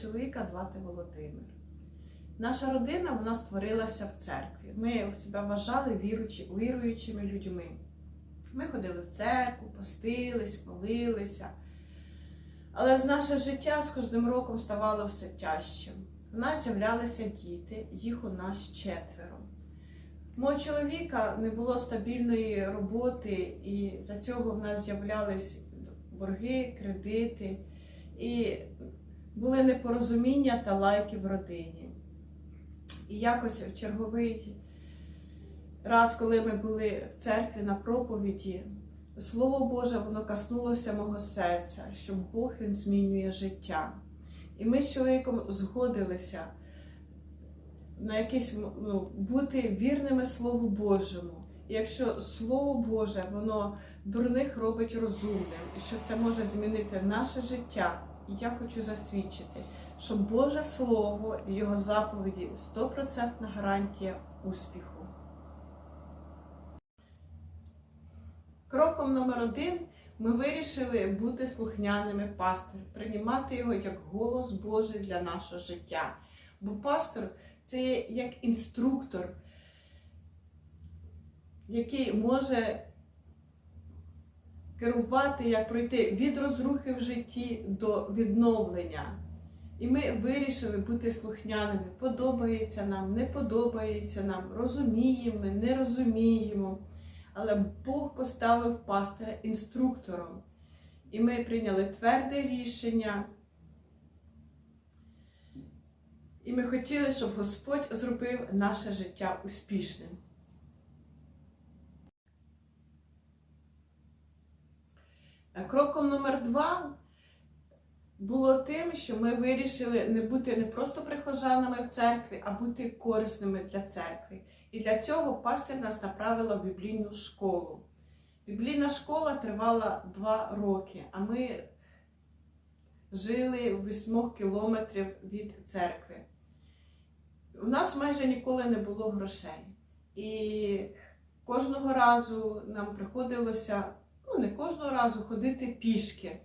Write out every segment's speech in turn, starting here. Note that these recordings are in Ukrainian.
чоловіка звати Володимир. Наша родина вона створилася в церкві. Ми себе вважали віруючи, віруючими людьми. Ми ходили в церкву, постились, молилися. Але наше життя з кожним роком ставало все тяжчим. У нас з'являлися діти, їх у нас четверо. Мого чоловіка не було стабільної роботи, і за цього в нас з'являлись борги, кредити, і були непорозуміння та лайки в родині. І якось в черговий раз, коли ми були в церкві на проповіді, Слово Боже, воно коснулося мого серця, що Бог Він змінює життя. І ми з чоловіком згодилися на якесь ну, бути вірними Слову Божому. І якщо Слово Боже, воно дурних робить розумним, і що це може змінити наше життя, і я хочу засвідчити, що Боже Слово і Його заповіді 100% гарантія успіху. Кроком номер один ми вирішили бути слухняними пастор, приймати його як голос Божий для нашого життя. Бо пастор це є як інструктор, який може керувати, як пройти від розрухи в житті до відновлення. І ми вирішили бути слухняними. Подобається нам, не подобається нам, розуміємо, не розуміємо. Але Бог поставив пастиря інструктором. І ми прийняли тверде рішення. І ми хотіли, щоб Господь зробив наше життя успішним. Кроком номер два було тим, що ми вирішили не бути не просто прихожанами в церкві, а бути корисними для церкви. І для цього пастир нас направила в біблійну школу. Біблійна школа тривала два роки, а ми жили в 8 кілометрів від церкви. У нас майже ніколи не було грошей. І кожного разу нам приходилося, ну не кожного разу, ходити пішки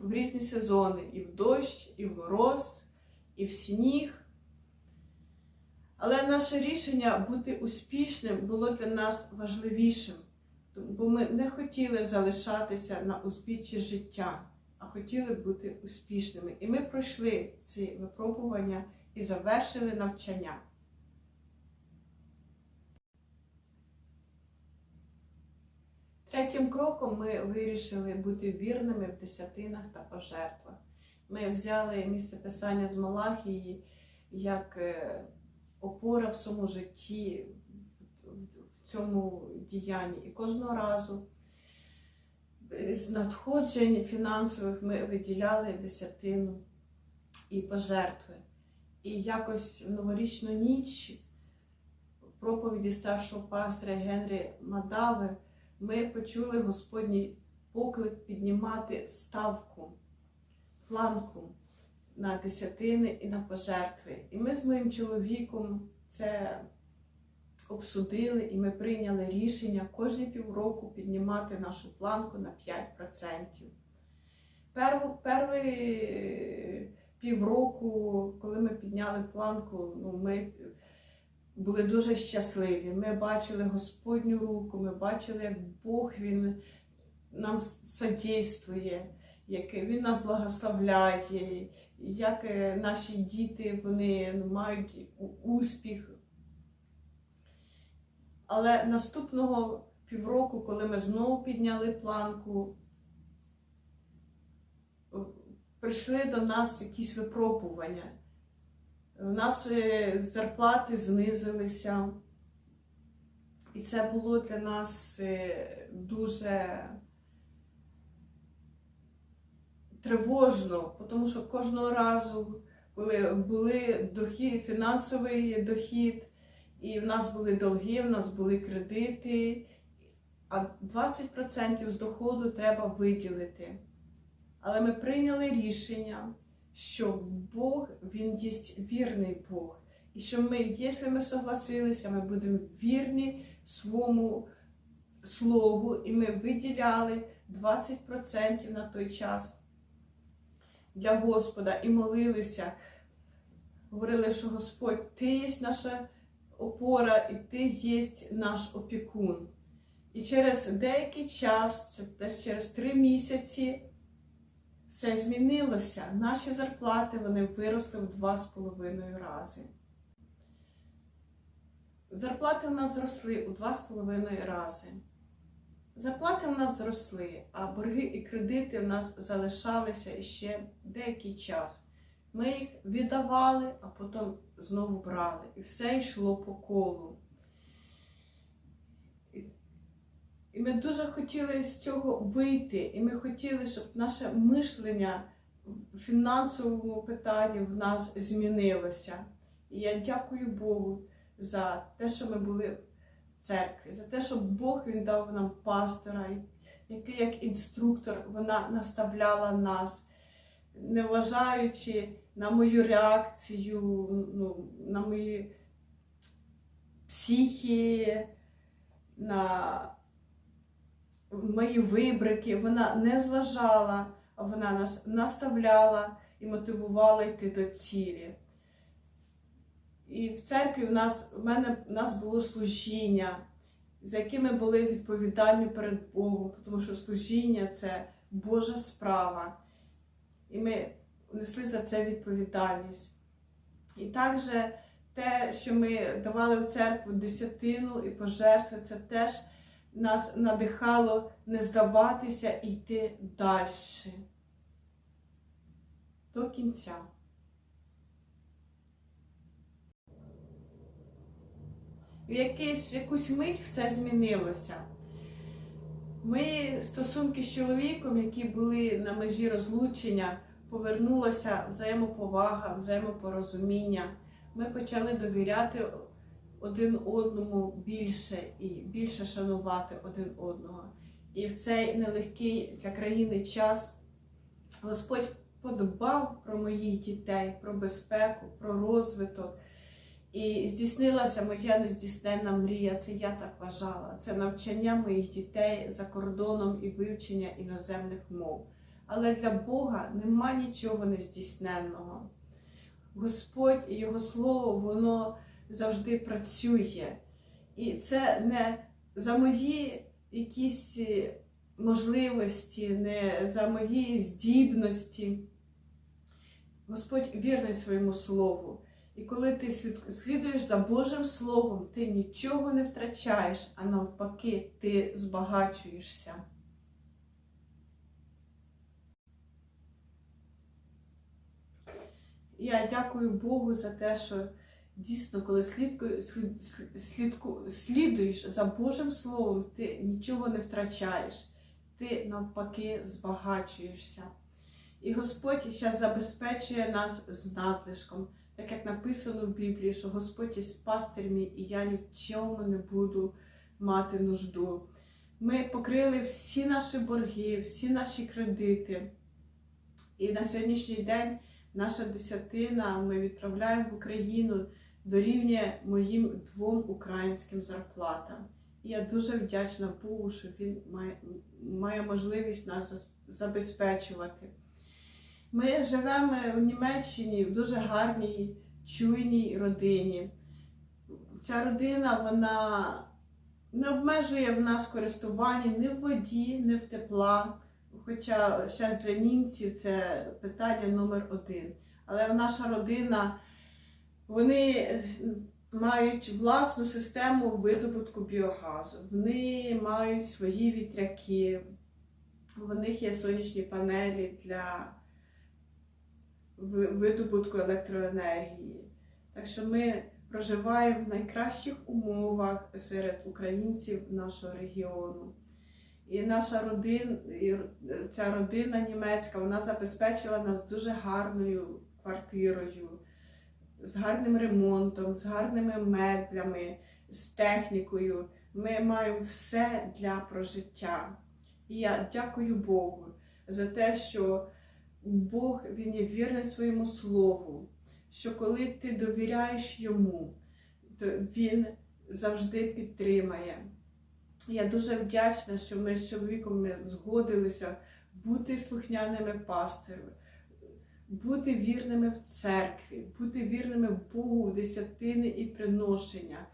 в різні сезони, і в дощ, і в мороз, і в сніг. Але наше рішення бути успішним було для нас важливішим, бо ми не хотіли залишатися на узбіччі життя, а хотіли бути успішними. І ми пройшли ці випробування і завершили навчання. Третім кроком ми вирішили бути вірними в десятинах та пожертвах. Ми взяли місце писання з Малахії як е, опора в своєму житті, в цьому діянні. І кожного разу з надходжень фінансових ми виділяли десятину і пожертви. І якось в новорічну ніч проповіді старшого пастиря Генрі Мадави ми почули Господній поклик піднімати ставку, планку на десятини і на пожертви. І ми з моїм чоловіком це обсудили, і ми прийняли рішення кожні півроку піднімати нашу планку на 5%. Перший півроку, коли ми підняли планку, ну, ми були дуже щасливі. Ми бачили Господню руку, ми бачили, як Бог Він нам содействує, як Він нас благословляє, як е, наші діти вони ну, мають успіх. Але наступного півроку, коли ми знову підняли планку, прийшли до нас якісь випробування. У нас е, зарплати знизилися, і це було для нас е, дуже тривожно, тому що кожного разу, коли були дохід, фінансовий дохід, і в нас були долги, в нас були кредити, а 20% з доходу треба виділити. Але ми прийняли рішення, що Бог, Він є вірний Бог. І що ми, якщо ми согласилися, ми будемо вірні своєму слову, і ми виділяли 20% на той час. для Господа і молилися. Говорили, що Господь, Ти є наша опора, і Ти є наш опікун. І через деякий час, десь через три місяці, все змінилося. Наші зарплати вони виросли в два з половиною рази. Зарплати в нас зросли у два з половиною рази. Зарплати в нас зросли, а борги і кредити в нас залишалися ще деякий час. Ми їх віддавали, а потім знову брали. І все йшло по колу. І- Ми дуже хотіли з цього вийти. І ми хотіли, щоб наше мишлення в фінансовому питанні в нас змінилося. І я дякую Богу за те, що ми були в церкві, за те, що Бог він дав нам пастора, який як інструктор вона наставляла нас, не вважаючи на мою реакцію, ну, на мої психі, на мої вибрики. Вона не зважала, вона нас наставляла і мотивувала йти до цілі. І в церкві в нас, в мене, в нас було служіння, за яке ми були відповідальні перед Богом, тому що служіння це Божа справа. І ми несли за це відповідальність. І також те, що ми давали в церкву десятину і пожертви, це теж нас надихало не здаватися і йти далі. До кінця. В якийсь, якусь мить все змінилося. Мої стосунки з чоловіком, які були на межі розлучення, повернулася взаємоповага, взаємопорозуміння. Ми почали довіряти один одному більше і більше шанувати один одного. І в цей нелегкий для країни час Господь подбав про моїх дітей, про безпеку, про розвиток. І здійснилася моя нездійсненна мрія, це я так вважала. Це навчання моїх дітей за кордоном і вивчення іноземних мов. Але для Бога нема нічого нездійсненного. Господь і Його Слово, воно завжди працює. І це не за мої якісь е, можливості, не за мої здібності. Господь вірний своєму слову. І коли ти слідуєш за Божим Словом, ти нічого не втрачаєш, а навпаки, ти збагачуєшся. Я дякую Богу за те, що дійсно, коли слідку, слідуєш за Божим Словом, ти нічого не втрачаєш, ти навпаки збагачуєшся. І Господь зараз забезпечує нас з надлишком, так як написано в Біблії, що Господь є пастир мій, і я ні в чому не буду мати нужду. Ми покрили всі наші борги, всі наші кредити. І на сьогоднішній день наша десятина ми відправляємо в Україну дорівнює моїм двом українським зарплатам. І я дуже вдячна Богу, що він має, має можливість нас забезпечувати. Ми живемо в Німеччині в дуже гарній, чуйній родині. Ця родина вона не обмежує в нас користування ні в воді, ні в тепла. Хоча зараз для німців це питання номер один. Але наша родина, вони е, мають власну систему видобутку біогазу. Вони мають свої вітряки, в них є сонячні панелі для видобутку електроенергії. Так що ми проживаємо в найкращих умовах серед українців нашого регіону. І наша родина, ця родина німецька, вона забезпечила нас дуже гарною квартирою, з гарним ремонтом, з гарними меблями, з технікою. Ми маємо все для прожиття. І я дякую Богу за те, що Бог він є вірний своєму слову, що коли ти довіряєш йому, то він завжди підтримає. Я дуже вдячна, що ми з чоловіком ми згодилися бути слухняними пастирами, бути вірними в церкві, бути вірними в Богу у десятини і приношеннях.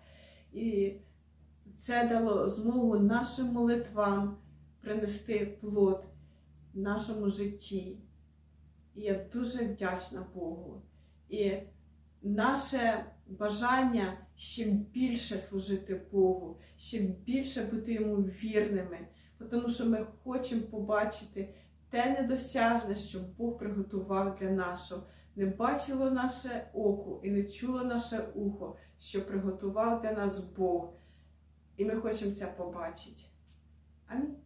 І це дало змогу нашим молитвам принести плод в нашому житті. І я дуже вдячна Богу. І наше бажання ще більше служити Богу, ще більше бути йому вірними, тому що ми хочемо побачити те недосяжне, що Бог приготував для нашого. Не бачило наше око і не чуло наше ухо, що приготував для нас Бог. І ми хочемо це побачити. Амінь.